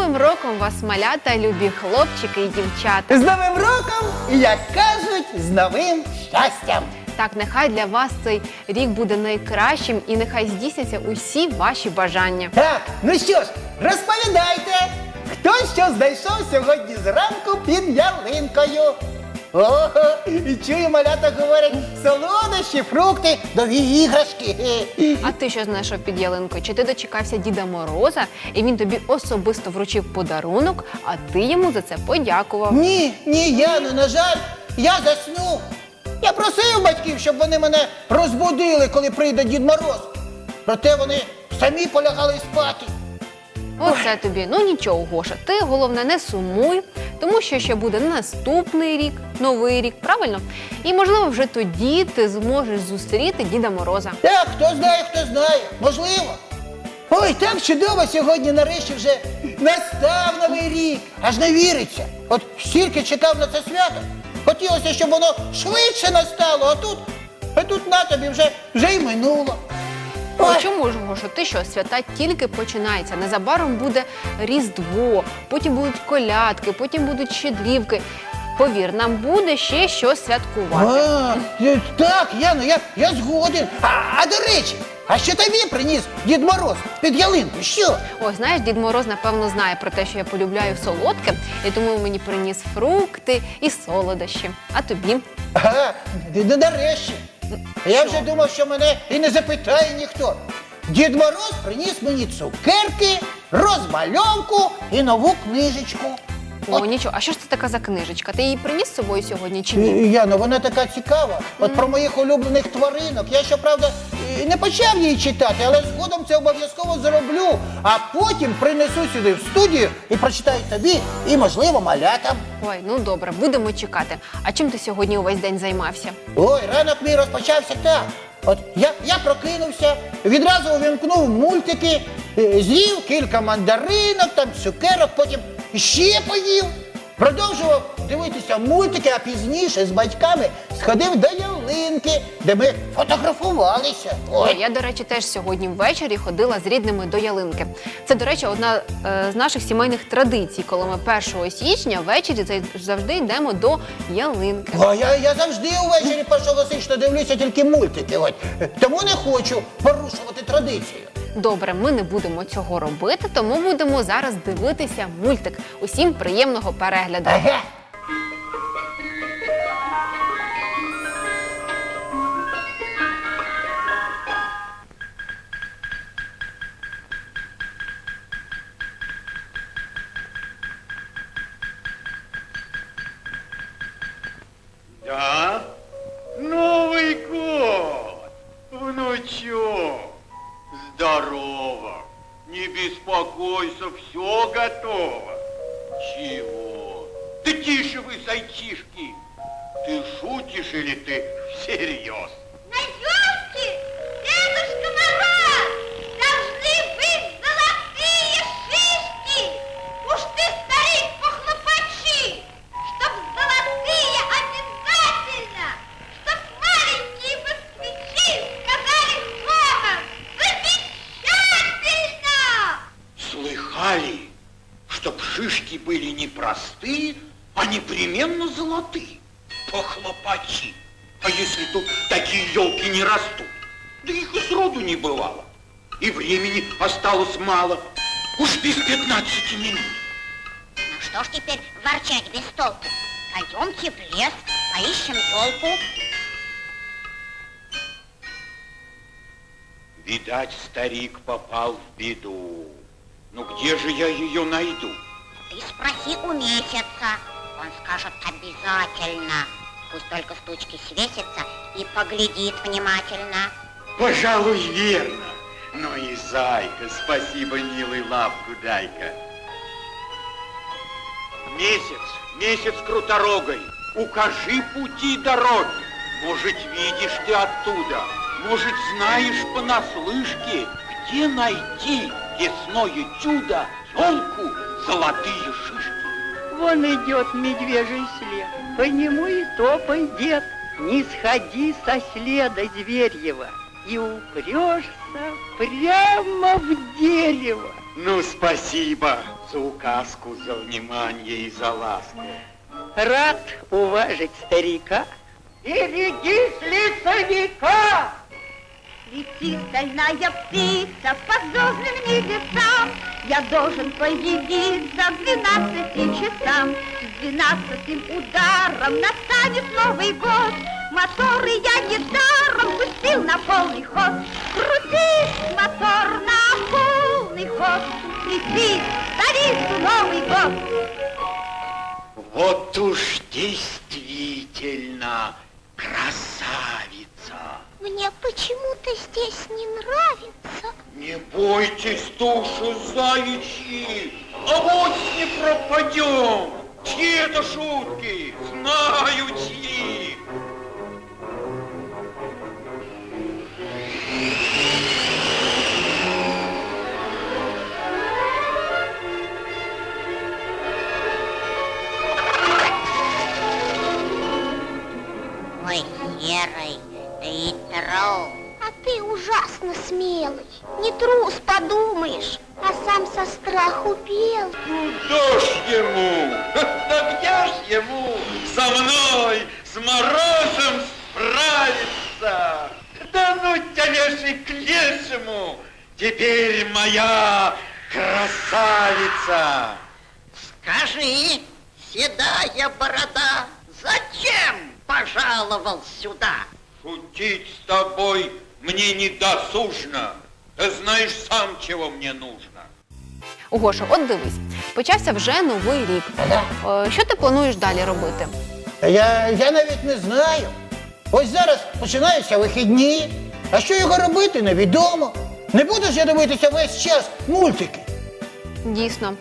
Новим роком вас малята, любі хлопчики і дівчата. З Новим роком, як кажуть, з новим щастям. Так, нехай для вас цей рік буде найкращим і нехай здійсняться усі ваші бажання. Так, ну що ж, розповідайте, хто що знайшов сьогодні зранку під ялинкою. О, і чую, малята говорять, солодощі, фрукти, нові іграшки. А ти що знайшов під ялинкою? Чи ти дочекався Діда Мороза, і він тобі особисто вручив подарунок, а ти йому за це подякував? Ні, ні, Яно, на жаль, я заснув. Я просив батьків, щоб вони мене розбудили, коли прийде Дід Мороз. Проте вони самі полягали спати. Оце тобі. Ну нічого, Гоша. Ти головне не сумуй, тому що ще буде наступний рік, новий рік, правильно? І можливо вже тоді ти зможеш зустріти Діда Мороза. Так, хто знає, хто знає, можливо. Ой, так чудово сьогодні нарешті вже настав новий рік. Аж не віриться. От стільки чекав на це свято. Хотілося, щоб воно швидше настало, а тут, а тут на тобі вже, вже й минуло. Чому ж Гоша? Ти що, свята тільки починаються. Незабаром буде Різдво, потім будуть колядки, потім будуть щедрівки. Повір, нам буде ще що святкувати. А, е, так, Яно, я, я згоден. А, а до речі, а що тобі приніс Дід Мороз під ялинку? Що? Ой, знаєш, Дід Мороз напевно знає про те, що я полюбляю солодке, і тому мені приніс фрукти і солодощі. А тобі? Ага, д- нарешті. Я вже думав, що мене і не запитає ніхто. Дід Мороз приніс мені цукерки, розмальовку і нову книжечку. О, нічого. А що ж це така за книжечка? Ти її приніс з собою сьогодні чи Е, ні? Яно, вона така цікава. От про моїх улюблених тваринок. Я щоправда і не почав її читати, але згодом це обов'язково зроблю. А потім принесу сюди в студію і прочитаю тобі і, можливо, малятам. Ой, ну добре, будемо чекати. А чим ти сьогодні увесь день займався? Ой, ранок мій розпочався так. От я, я прокинувся, відразу увімкнув мультики, е, з'їв кілька мандаринок, там цукерок, потім ще поїв. Продовжував дивитися мультики, а пізніше з батьками сходив до ялинки, де ми фотографувалися. Ой, я, до речі, теж сьогодні ввечері ходила з рідними до ялинки. Це, до речі, одна е, з наших сімейних традицій, коли ми 1 січня ввечері завжди йдемо до ялинки. О, я, я завжди увечері першогосично дивлюся тільки мультики. От. Тому не хочу порушувати традицію. Добре, ми не будемо цього робити, тому будемо зараз дивитися мультик. Усім приємного перегляду. Ага. Ты шутишь или ты всерьез? На елке, Дедушка Мороз, должны быть золотые шишки. Уж ты, старик, похлопочи, чтоб золотые обязательно, чтоб маленькие москвичи сказали хором «Замечательно!» Слыхали, чтоб шишки были не простые, а непременно золотые. Похлопачи. А если тут такие елки не растут? Да их и сроду не бывало. И времени осталось мало. Уж без 15 минут. Ну что ж теперь ворчать без толку? Пойдемте в лес, поищем елку. Видать, старик попал в беду. Ну где же я ее найду? Ты спроси у месяца, он скажет обязательно. Пусть только с тучки свесится и поглядит внимательно. Пожалуй, верно. Ну и зайка, спасибо, милый, лапку дай-ка. Месяц, месяц круторогой, укажи пути дороги. Может, видишь ты оттуда, может, знаешь понаслышке, где найти лесное чудо, елку, золотые шишки. Вон идет медвежий след, по нему и топай, дед. Не сходи со следа зверьего, и упрешься прямо в дерево. Ну, спасибо за указку, за внимание и за ласку. Рад уважить старика. Берегись лесовика! Лети, стальная птица, по звездным небесам, Я должен появиться к двенадцати часам. С двенадцатым ударом настанет Новый год, Моторы я недаром пустил на полный ход. Крутись, мотор, на полный ход, Лети, в столицу Новый год. Вот уж действительно красавица. Мне почему-то здесь не нравится. Не бойтесь, души заячьи, а вот не пропадем. Чьи это шутки? Знаю чьи. Ой, серый, трус. А ты ужасно смелый. Не трус, подумаешь, а сам со страху белый. Куда ж ему? Да где ж ему со мной, с морозом справиться? Да ну тебя леший к лешему, теперь моя красавица. Скажи, седая борода, зачем пожаловал сюда? Шутить с тобой мне не досужно. Ты знаешь сам, чего мне нужно. Гоша, от дивись, почався вже новий рік. Е, Що ти плануєш далі робити? Я, я навіть не знаю. Ось зараз починаються вихідні, а що його робити, невідомо. Не буду ж я дивитися весь час мультики. Дійсно.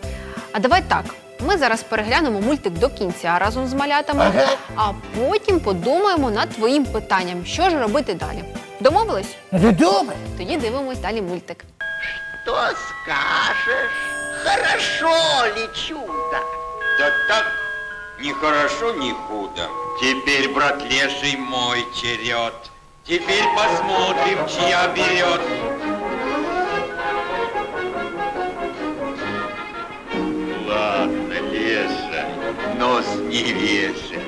А давай так. Ми зараз переглянемо мультик до кінця разом з малятами, Ага. а потім подумаємо над твоїм питанням, що ж робити далі. Домовились? Ну, добре. Тоді дивимось далі мультик. Что скажешь? Хорошо ли чудо? Да так, ни хорошо, ни худо. Теперь, брат Леший, мой черед. Теперь посмотрим, чья берет. Нос не вешай.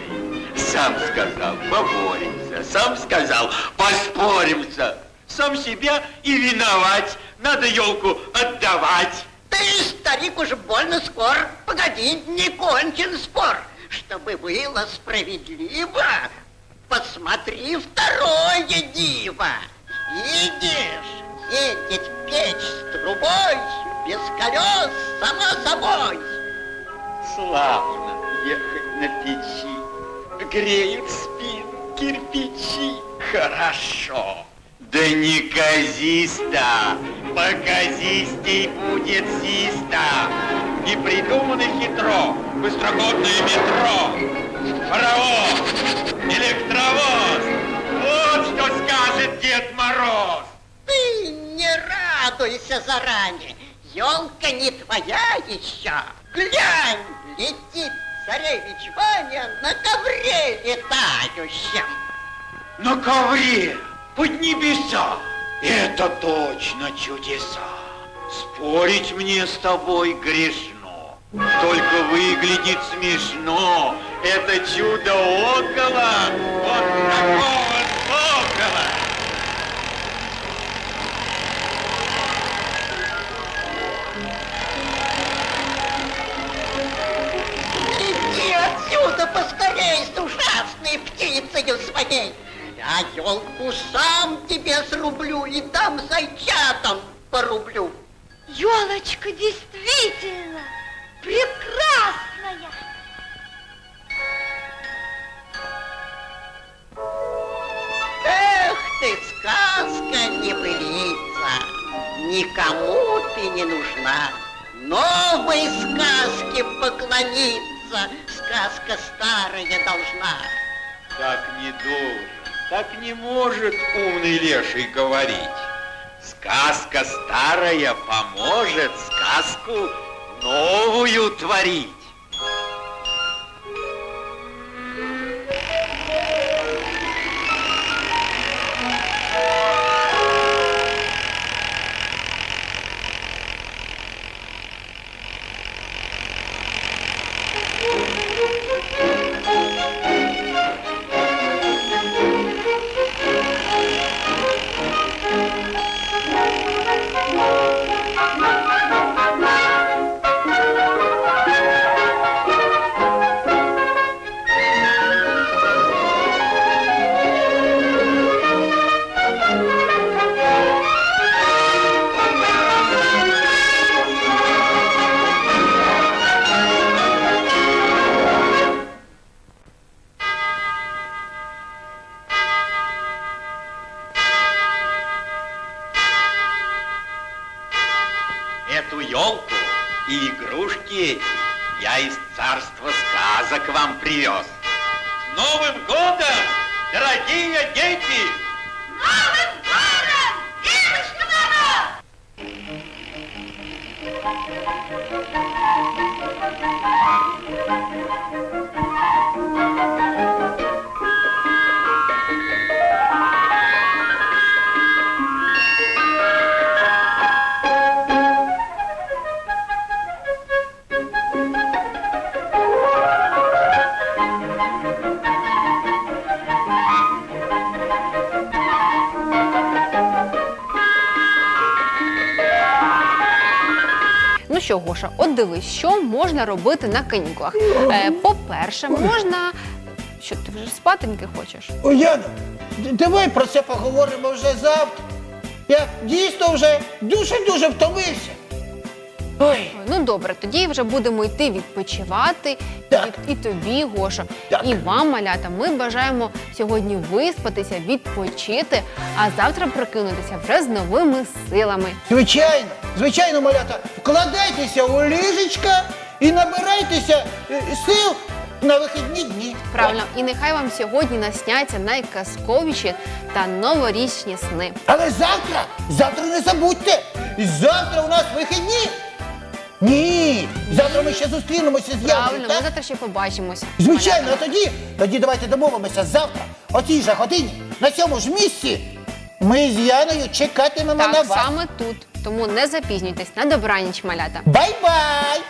Сам сказал, поборемся. Сам сказал, поспоримся. Сам себя и виновать. Надо елку отдавать. Ты, старик, уж больно скор. Погоди, не кончен спор. Чтобы было справедливо, посмотри второе диво. Видишь, едет печь с трубой, без колес, само собой. Славно ехать на печи, греют спину кирпичи. Хорошо. Да не казиста, показистей будет систа. Не придумано хитро, быстроходное метро. Паровоз, электровоз, вот что скажет Дед Мороз. Ты не радуйся заранее, елка не твоя еще. Глянь, летит царевич Ваня на ковре летающем. На ковре, под небеса. Это точно чудеса. Спорить мне с тобой грешно. Только выглядит смешно. Это чудо около, вот такого отсюда поскорей с ужасной птицею своей. Я елку сам тебе срублю и дам зайчатам порублю. Елочка действительно прекрасная. Эх ты, сказка не былица, никому ты не нужна. Новой сказке поклониться сказка старая должна. Так не должен, так не может умный леший говорить. Сказка старая поможет сказку новую творить. Эту елку и игрушки эти я из царства сказок вам привез. С Новым годом, дорогие дети! Новым годом, девочка моя! Ну що, Гоша, от дивись, що можна робити на канікулах. Е, по-перше, можна. Що ти вже спатеньки хочеш? Ой, Яна, д- давай про це поговоримо вже завтра. Я дійсно вже дуже-дуже втомився. Ой, Ой, Ну добре, тоді вже будемо йти відпочивати. Так. І, і тобі, Гоша, Так. і вам, малята. Ми бажаємо сьогодні виспатися, відпочити, а завтра прокинутися вже з новими силами. звичайно, звичайно, малята, вкладайтеся у ліжечка і набирайтеся е, сил на вихідні дні. Правильно, і нехай вам сьогодні насняться найказковіші та новорічні сни. Але завтра, завтра не забудьте, завтра у нас вихідні. Ні, завтра ми ще зустрінемося з Яною, Правильно, ми так? завтра ще побачимося. Звичайно, а тоді, тоді давайте домовимося завтра, о тій же годині, на цьому ж місці. Ми з Яною чекатимемо на Так, вас. саме тут. Тому не запізнюйтесь на добраніч, малята. Бай-бай!